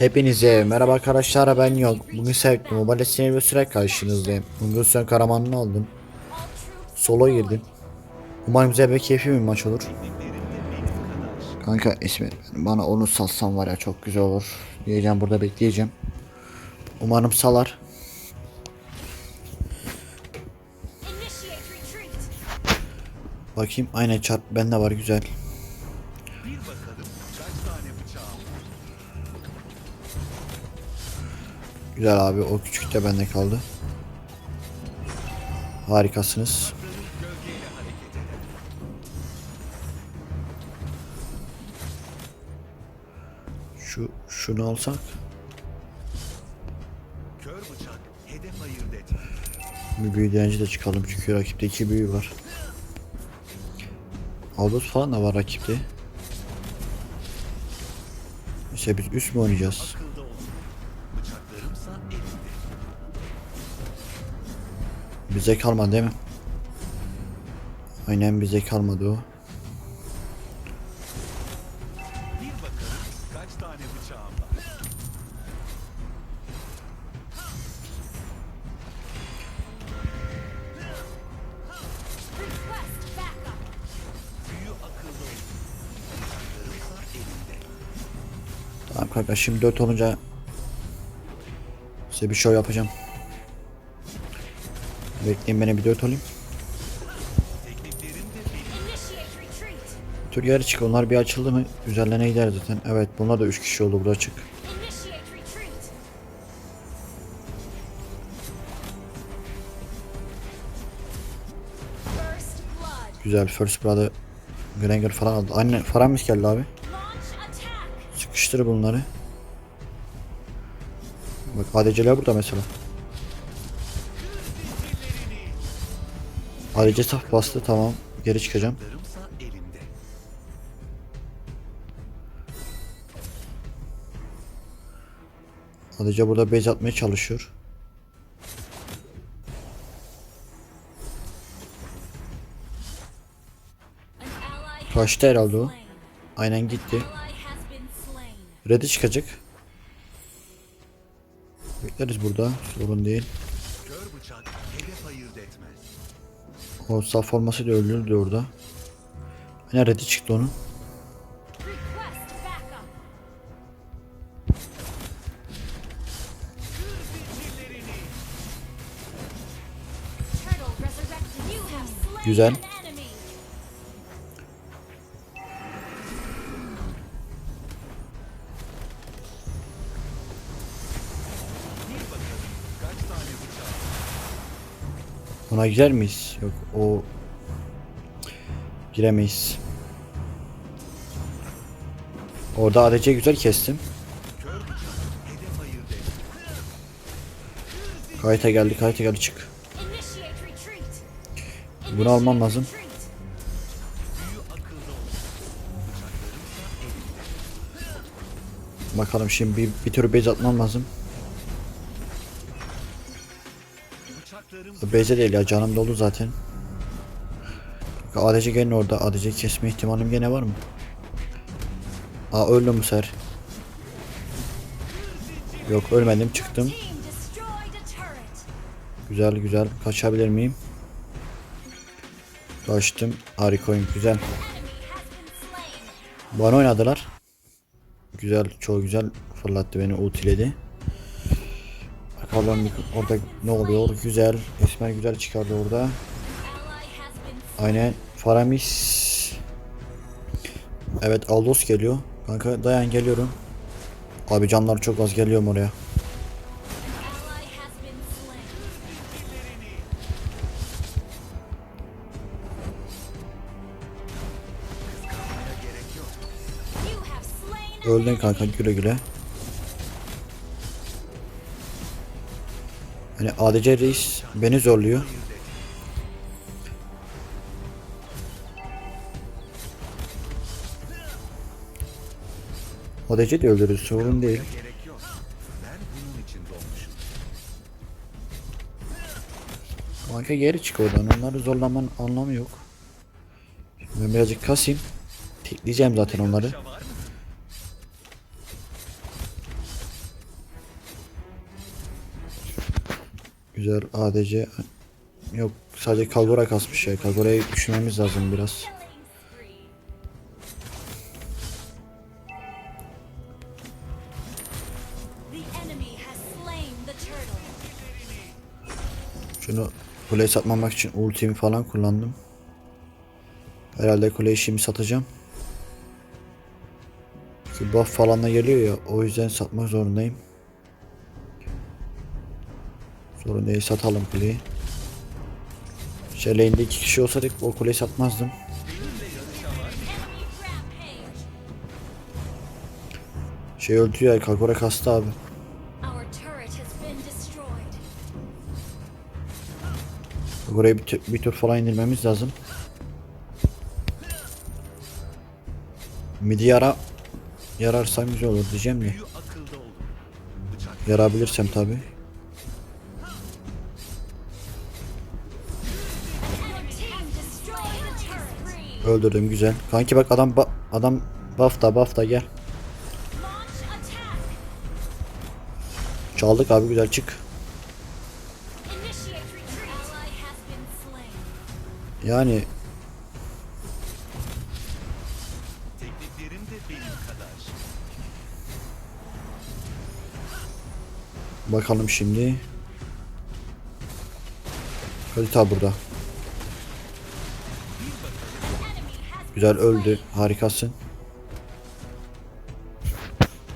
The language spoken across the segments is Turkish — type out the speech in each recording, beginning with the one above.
Hepinize merhaba arkadaşlar ben yok. Bugün sevkli mobile sinir ve süre karşınızdayım. Bugün sen Karaman'ını aldım. Solo girdim. Umarım güzel ve keyifli bir maç olur. Kanka İsmet bana onu salsan var ya çok güzel olur. Diyeceğim burada bekleyeceğim. Umarım salar. Bakayım aynen çarp bende var güzel. Güzel abi o küçük de bende kaldı. Harikasınız. Şu şunu alsak. Bir büyü direnci de çıkalım çünkü rakipte iki büyü var. Aldous falan da var rakipte. İşte biz üst mü oynayacağız? Akılda Bize kalmadı değil mi? Aynen bize kalmadı o. Tamam kanka şimdi 4 olunca size bir show yapacağım. Bekleyin beni bir 4 olayım. Tekniklerim de benim. Initiate retreat. Tür geri çık onlar bir açıldı mı üzerlerine gider zaten. Evet bunlar da 3 kişi oldu burada çık. Güzel first blood'ı Granger falan aldı. Anne Faramis geldi abi. Sıkıştır bunları. Bak ADC'ler burada mesela. ADC saf bastı tamam. Geri çıkacağım. ADC burada base atmaya çalışıyor. Kaçtı herhalde o. Aynen gitti. Red'i çıkacak. Bekleriz burada. Sorun değil. O saf olması da öldürüldü orada. Aynen Red'i çıktı onun. Güzel. Ona girer miyiz? Yok o giremeyiz. Orada ADC güzel kestim. Kayıta geldi, kayıta geldi çık. Bunu almam lazım. Bakalım şimdi bir, bir tür base atmam lazım. Base değil ya canım dolu zaten. ADC gelin orada. ADC kesme ihtimalim gene var mı? Aa öldüm bu sefer. Yok ölmedim çıktım. Güzel güzel. Kaçabilir miyim? Kaçtım. Harika oyun. Güzel. Bana oynadılar. Güzel. Çok güzel fırlattı beni. Ultiledi. Bir- orada ne oluyor? Güzel. Esmer güzel çıkardı orada. Aynen. Faramis. Evet Aldos geliyor. Kanka dayan geliyorum. Abi canlar çok az geliyorum oraya. Öldün kanka güle güle. Hani ADC reis beni zorluyor. ADC de öldürür sorun değil. Kanka geri çık oradan onları zorlamanın anlamı yok. Ben birazcık kasayım. Tekleyeceğim zaten onları. Güzel ADC. Yok sadece Kagura kasmış ya. Kagura'yı düşünmemiz lazım biraz. Şunu kuleyi satmamak için ultimi falan kullandım. Herhalde kuleyi şimdi satacağım. Buff falan da geliyor ya o yüzden satmak zorundayım. Değil satalım kuleyi. Şeleğinde iki kişi olsaydık o kuleyi satmazdım. Şey öldü ya Kagura kastı abi. Kagura'yı bir, bir tur falan indirmemiz lazım. Midi yara yararsam güzel olur diyeceğim. Bıçak Yarabilirsem tabi. Öldürdüm güzel. Kanki bak adam ba- adam buff da buff da gel. Çaldık abi güzel çık. Yani bakalım şimdi. Kalita burada. Güzel öldü. Harikasın.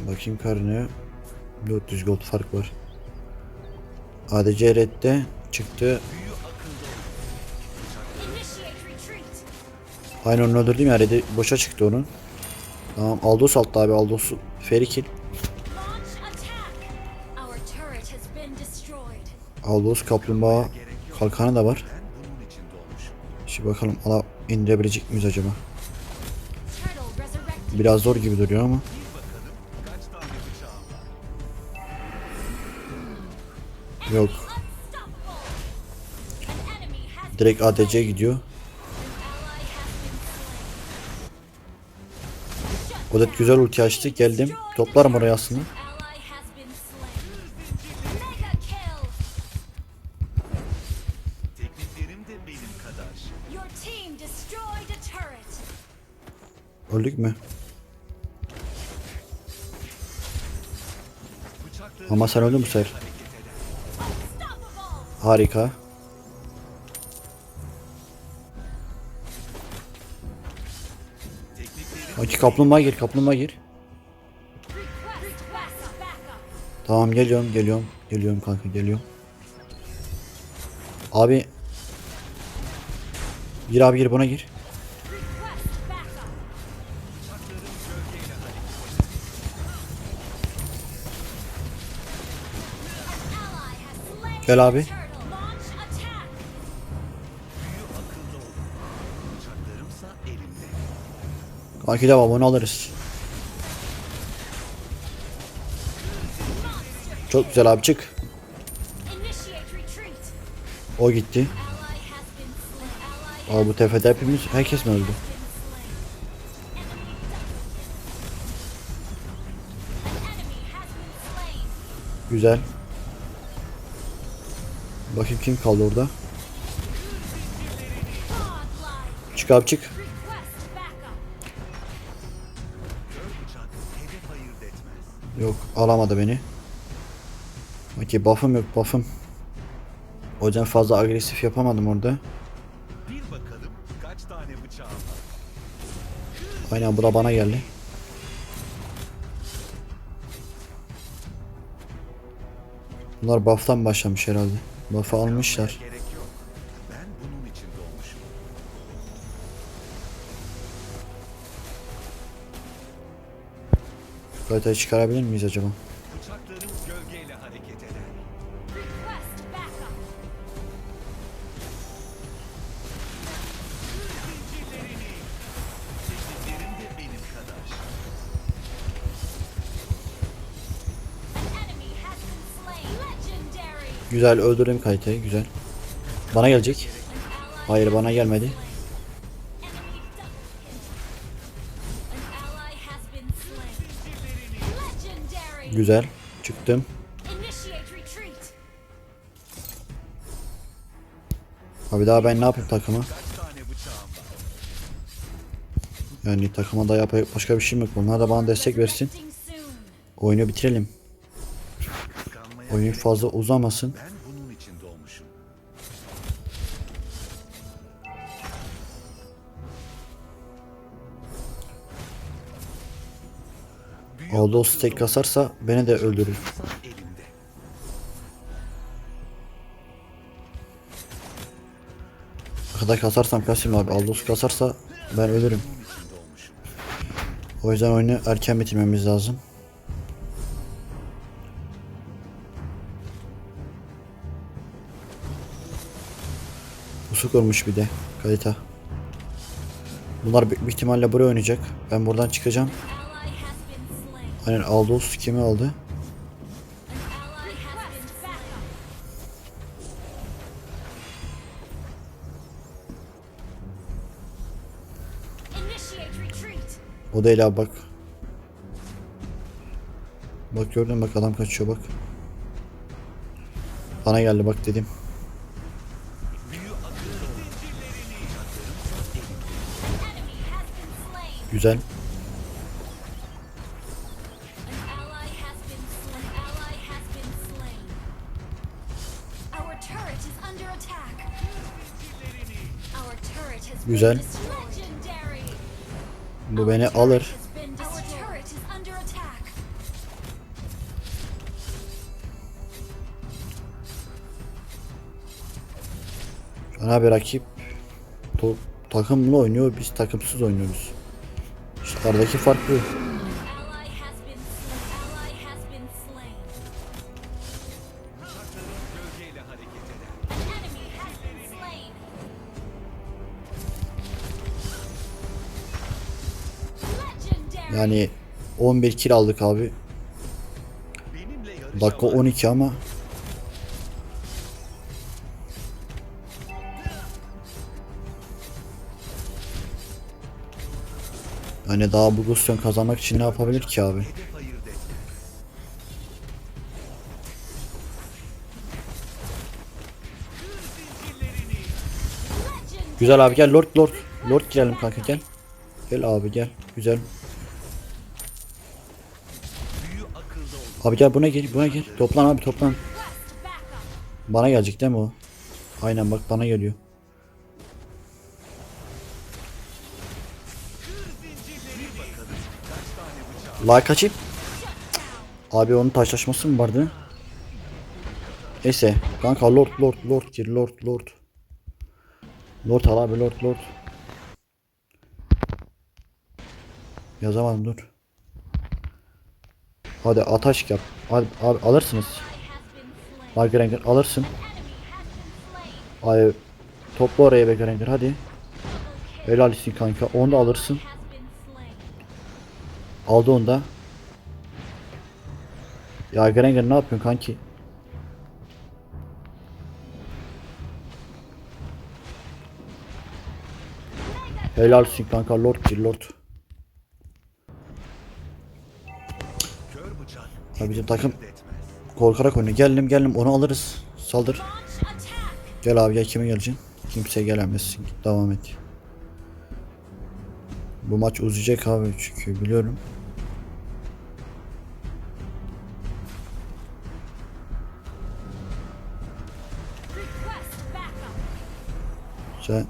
Bakayım karnına. 400 gold fark var. ADC redde çıktı. Aynen onu öldürdüm ya red'i boşa çıktı onun. Tamam Aldos altta abi Aldos Ferikil. Aldos kaplumbağa kalkanı da var. Şimdi bakalım ala indirebilecek miyiz acaba? Biraz zor gibi duruyor ama. Yok. Direkt ADC gidiyor. Odet güzel ulti açtı. Geldim. Toplarım oraya aslında. Öldük mü? Ama sen öldün bu sefer. Harika. Aki kaplumbağa gir. Kaplumbağa gir. Tamam geliyorum. Geliyorum. Geliyorum kanka geliyorum. Abi. Gir abi gir buna gir. Bıçaklarımsa elimde. Kanki devam onu alırız. Çok güzel abi çık. O gitti. Aa bu tefede hepimiz herkes mi öldü? has Bakayım kim kaldı orada. Çık abi çık. Yok alamadı beni. Okey buff'ım yok buff'ım. O yüzden fazla agresif yapamadım orada. Bir bakalım kaç tane bıçağım var. Aynen bu da bana geldi. Bunlar buff'tan başlamış herhalde. Buff'ı almışlar. Kalitayı çıkarabilir miyiz acaba? Güzel öldürdüm kalitayı güzel. Bana gelecek. Hayır bana gelmedi. Güzel. Çıktım. Abi daha ben ne yapayım takıma? Yani takıma da yapacak başka bir şey yok. Bunlar da bana destek versin. Oyunu bitirelim. Oyun fazla uzamasın. Ben bunun için doğmuşum. Büyük Aldo akıllı stack kasarsa beni de öldürür. kadar kasarsam kasayım abi. Aldos kasarsa ben ölürüm. O yüzden oyunu erken bitirmemiz lazım. Usuk olmuş bir de kalita. Bunlar büyük ihtimalle buraya oynayacak. Ben buradan çıkacağım. Aynen Aldos kimi aldı? O değil abi bak. Bak gördün bak adam kaçıyor bak. Bana geldi bak dedim. Our turret is under attack. Ana bir rakip to- takımlı oynuyor, biz takımsız oynuyoruz. Aradaki fark bu. Yani 11 kill aldık abi. Dakika var. 12 ama Yani daha bu pozisyon kazanmak için ne yapabilir ki abi? Güzel abi gel Lord Lord. Lord girelim kanka gel. Gel abi gel. Güzel. Abi gel buna gel buna gel. Toplan abi toplan. Bana gelecek değil mi o? Aynen bak bana geliyor. Like açayım. Abi onun taşlaşması mı vardı? Neyse. Kanka Lord Lord Lord gir Lord Lord. Lord al abi Lord Lord. Yazamadım dur. Hadi ataş yap. Hadi abi alırsınız. Slain. Margaret alırsın. Ay topla oraya be Granger hadi. Helalsin kanka. Onu da alırsın. Aldı onu da. Ya Granger ne yapıyorsun kanki? Helalsin kanka Lord gir Lord. Ya bizim takım korkarak oynuyor. Geldim geldim onu alırız. Saldır. Gel abi gel kime geleceksin? Kimse gelemezsin. Devam et. Bu maç uzayacak abi çünkü biliyorum. Backup.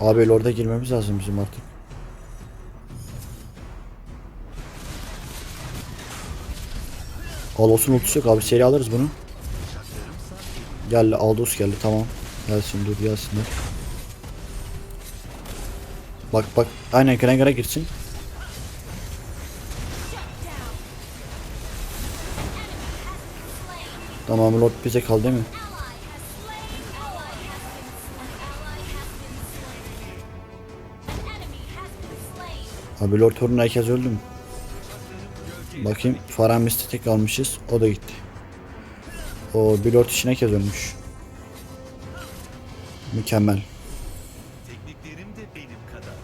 abi orada girmemiz lazım bizim artık. Aldos'un ultisi yok abi seri alırız bunu. Geldi Aldos geldi tamam. Gelsin dur gelsinler. Bak bak aynen Grengar'a girsin. Tamam Lord bize kaldı değil mi? Abi Lord Thor'un herkes öldü mü? Bakayım Farah Mist'e tek almışız. O da gitti. O bir Lord için herkes ölmüş. Mükemmel. Tekniklerim de benim kadar.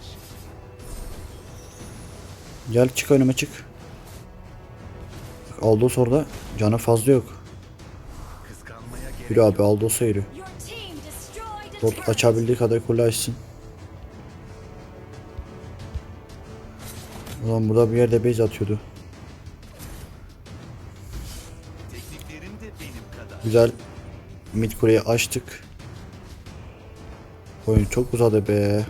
Gel çık önüme çık. Aldos orada. Canı fazla yok. Kıskanmaya gerek Yürü abi Aldos'a yürü. Turret. açabildiği kadar kule açsın. Ulan burada bir yerde base atıyordu. Tekniklerim de benim kadar. Güzel. Mid kuleyi açtık. Oyun çok uzadı be.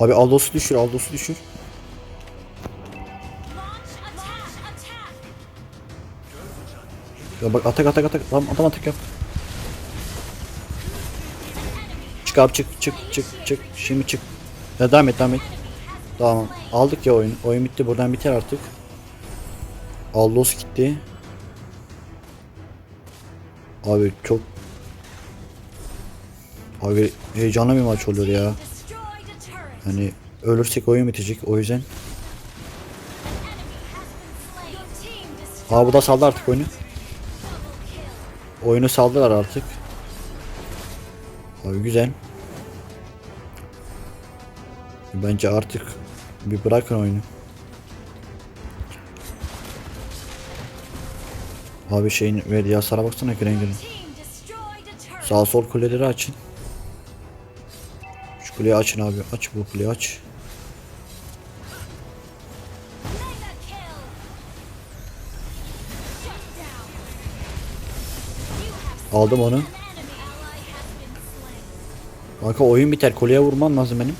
Abi Aldos'u düşür, Aldos'u düşür. Ya bak atak atak atak. Lan adam atak yap. Çık abi çık çık çık çık. Şimdi çık. Ya devam et devam et. Tamam. Aldık ya oyun. Oyun bitti. Buradan biter artık. Aldos gitti. Abi çok Abi heyecanlı bir maç oluyor ya. Hani ölürsek oyun bitecek. O yüzden. Aa bu da saldı artık oyunu. Oyunu saldılar artık. Abi güzel. Bence artık bir bırakın oyunu. Abi şeyin verdiği hasara baksana a turret. Sağ sol kuleleri açın. Şu kuleyi açın abi. Aç bu kuleyi aç. Aldım onu. Kanka oyun biter. Kuleye vurmam lazım benim.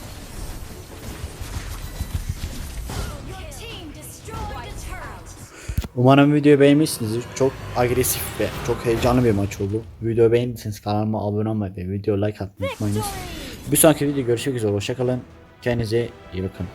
Umarım videoyu beğenmişsinizdir. Çok agresif ve çok heyecanlı bir maç oldu. Videoyu beğendiyseniz kanalıma abone olmayı ve video like atmayı unutmayınız. Bir sonraki video görüşmek üzere. Hoşçakalın. Kendinize iyi bakın.